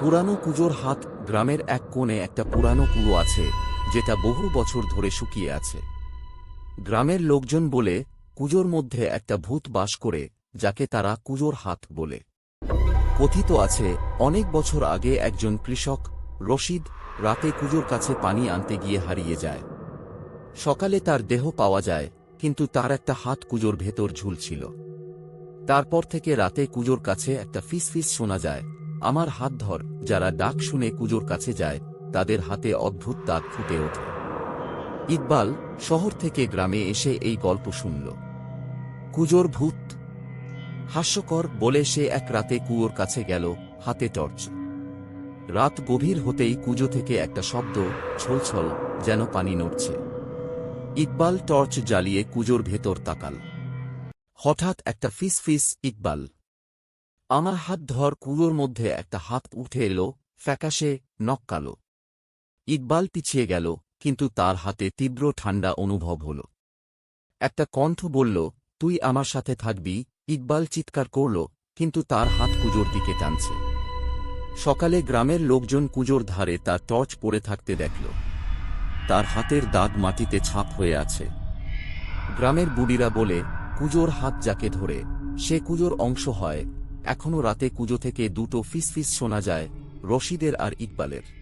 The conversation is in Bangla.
পুরানো কুজোর হাত গ্রামের এক কোণে একটা পুরানো কুয়ো আছে, যেটা বহু বছর ধরে শুকিয়ে আছে। গ্রামের লোকজন বলে, কুজোর মধ্যে একটা ভূত বাস করে, যাকে তারা কুজোর হাত বলে। কথিত আছে, অনেক বছর আগে একজন কৃষক, রশিদ, রাতে কুজোর কাছে পানি আনতে গিয়ে হারিয়ে যায়। সকালে তার দেহ পাওয়া যায়, কিন্তু তার একটা হাত কুজোর ভেতর ঝুলছিল। তারপর থেকে রাতে কুজোর কাছে একটা ফিস ফিস শোনা যায় আমার হাত ধর, যারা ডাক শুনে কুজোর কাছে যায়, তাদের হাতে অদ্ভুত দাগ ফুটে ওঠে। ইকবাল শহর থেকে গ্রামে এসে এই গল্প শুনল। কুজোর ভূত। হাস্যকর বলে সে এক রাতে কুয়োর কাছে গেল, হাতে টর্চ। রাত গভীর হতেই কুজো থেকে একটা শব্দ, ছলছল, যেন পানি নড়ছে। ইকবাল টর্চ জ্বালিয়ে কুজোর ভেতর তাকাল। হঠাৎ একটা ফিস ফিস ইকবাল। আমার হাত ধর কুয়োর মধ্যে একটা হাত উঠে এলো, ফ্যাকাশে নক্কালো ইকবাল পিছিয়ে গেল, কিন্তু তার হাতে তীব্র ঠান্ডা অনুভব হল। একটা কণ্ঠ বলল, তুই আমার সাথে থাকবি? ইকবাল চিৎকার করল, কিন্তু তার হাত কুজোর দিকে টানছে। সকালে গ্রামের লোকজন কুজোর ধারে তার টর্চ পড়ে থাকতে দেখল। তার হাতের দাগ মাটিতে ছাপ হয়ে আছে। গ্রামের বুড়িরা বলে কুজোর হাত যাকে ধরে, সে কুজোর অংশ হয় এখনও রাতে কুজো থেকে দুটো ফিসফিস শোনা যায় রশিদের আর ইকবালের।